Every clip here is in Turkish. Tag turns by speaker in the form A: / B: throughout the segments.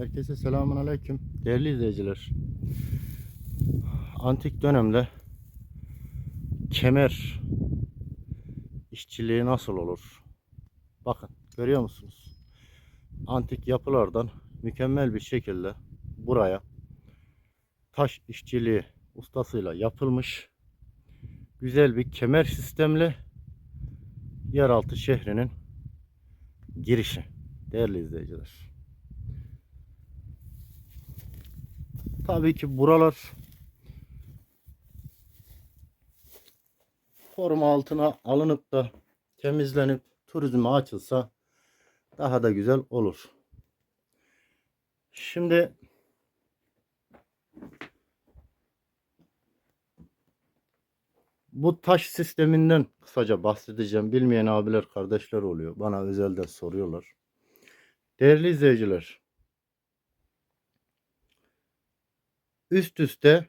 A: Herkese selamun aleyküm. Değerli izleyiciler. Antik dönemde kemer işçiliği nasıl olur? Bakın görüyor musunuz? Antik yapılardan mükemmel bir şekilde buraya taş işçiliği ustasıyla yapılmış güzel bir kemer sistemli yeraltı şehrinin girişi. Değerli izleyiciler. Tabii ki buralar koruma altına alınıp da temizlenip turizme açılsa daha da güzel olur. Şimdi bu taş sisteminden kısaca bahsedeceğim. Bilmeyen abiler, kardeşler oluyor. Bana özelden soruyorlar. Değerli izleyiciler, üst üste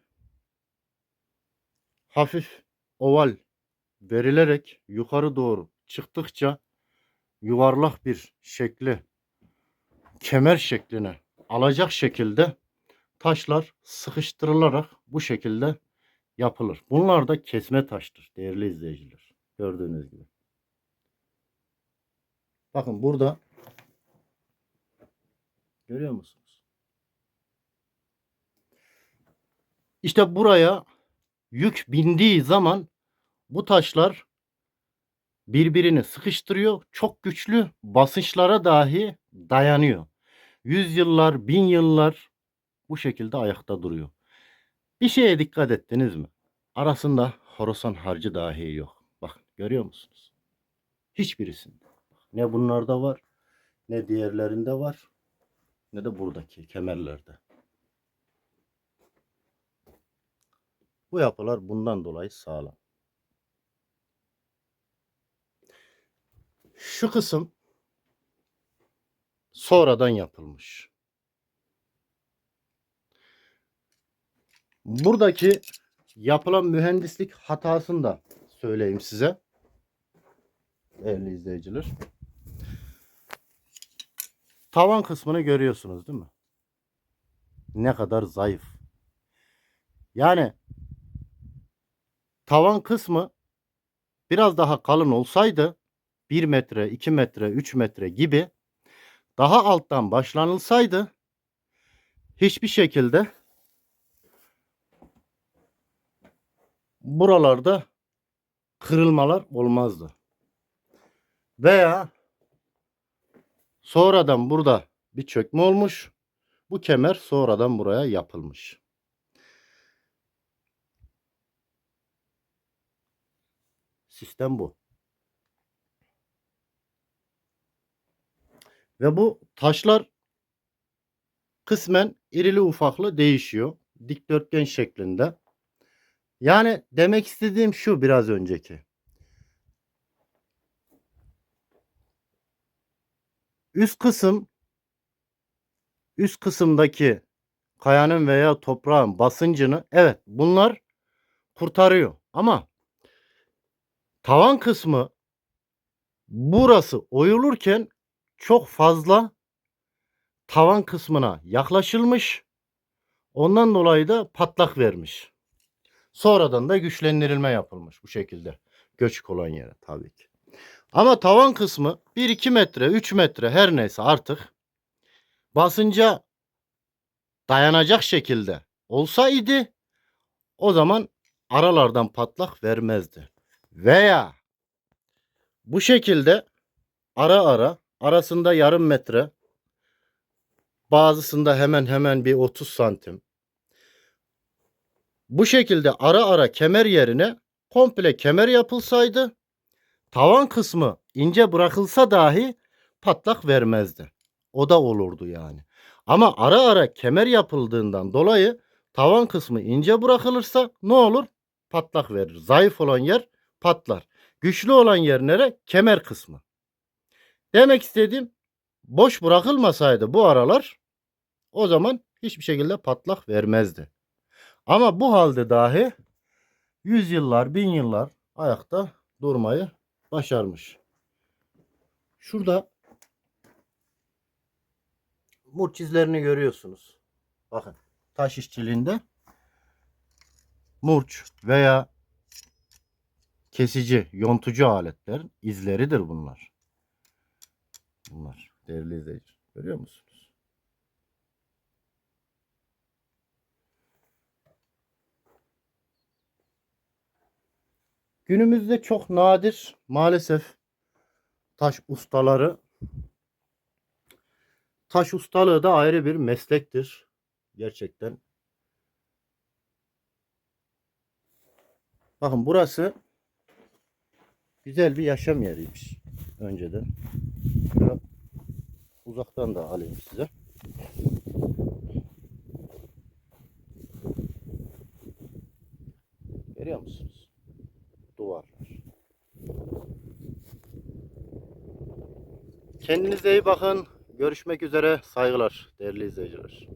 A: hafif oval verilerek yukarı doğru çıktıkça yuvarlak bir şekli kemer şekline alacak şekilde taşlar sıkıştırılarak bu şekilde yapılır. Bunlar da kesme taştır değerli izleyiciler. Gördüğünüz gibi. Bakın burada görüyor musunuz? İşte buraya yük bindiği zaman bu taşlar birbirini sıkıştırıyor. Çok güçlü basınçlara dahi dayanıyor. Yüzyıllar, bin yıllar bu şekilde ayakta duruyor. Bir şeye dikkat ettiniz mi? Arasında horasan harcı dahi yok. Bakın görüyor musunuz? Hiçbirisinde. Ne bunlarda var, ne diğerlerinde var, ne de buradaki kemerlerde. Bu yapılar bundan dolayı sağlam. Şu kısım sonradan yapılmış. Buradaki yapılan mühendislik hatasını da söyleyeyim size. Değerli izleyiciler. Tavan kısmını görüyorsunuz değil mi? Ne kadar zayıf. Yani tavan kısmı biraz daha kalın olsaydı 1 metre, 2 metre, 3 metre gibi daha alttan başlanılsaydı hiçbir şekilde buralarda kırılmalar olmazdı. Veya sonradan burada bir çökme olmuş. Bu kemer sonradan buraya yapılmış. Sistem bu. Ve bu taşlar kısmen irili ufaklı değişiyor. Dikdörtgen şeklinde. Yani demek istediğim şu biraz önceki. Üst kısım üst kısımdaki kayanın veya toprağın basıncını evet bunlar kurtarıyor. Ama tavan kısmı burası oyulurken çok fazla tavan kısmına yaklaşılmış. Ondan dolayı da patlak vermiş. Sonradan da güçlendirilme yapılmış bu şekilde. Göçük olan yere tabii ki. Ama tavan kısmı 1-2 metre, 3 metre her neyse artık basınca dayanacak şekilde olsaydı o zaman aralardan patlak vermezdi. Veya bu şekilde ara ara arasında yarım metre bazısında hemen hemen bir 30 santim bu şekilde ara ara kemer yerine komple kemer yapılsaydı tavan kısmı ince bırakılsa dahi patlak vermezdi. O da olurdu yani. Ama ara ara kemer yapıldığından dolayı tavan kısmı ince bırakılırsa ne olur? Patlak verir. Zayıf olan yer patlar. Güçlü olan yer nere? Kemer kısmı. Demek istediğim boş bırakılmasaydı bu aralar o zaman hiçbir şekilde patlak vermezdi. Ama bu halde dahi yüzyıllar, bin yıllar ayakta durmayı başarmış. Şurada murç izlerini görüyorsunuz. Bakın taş işçiliğinde murç veya kesici, yontucu aletler izleridir bunlar. Bunlar değerli izleyiciler. Görüyor musunuz? Günümüzde çok nadir maalesef taş ustaları taş ustalığı da ayrı bir meslektir. Gerçekten. Bakın burası güzel bir yaşam yeriymiş önceden. Şöyle uzaktan da alayım size. Görüyor musunuz? Duvarlar. Kendinize iyi bakın. Görüşmek üzere. Saygılar değerli izleyiciler.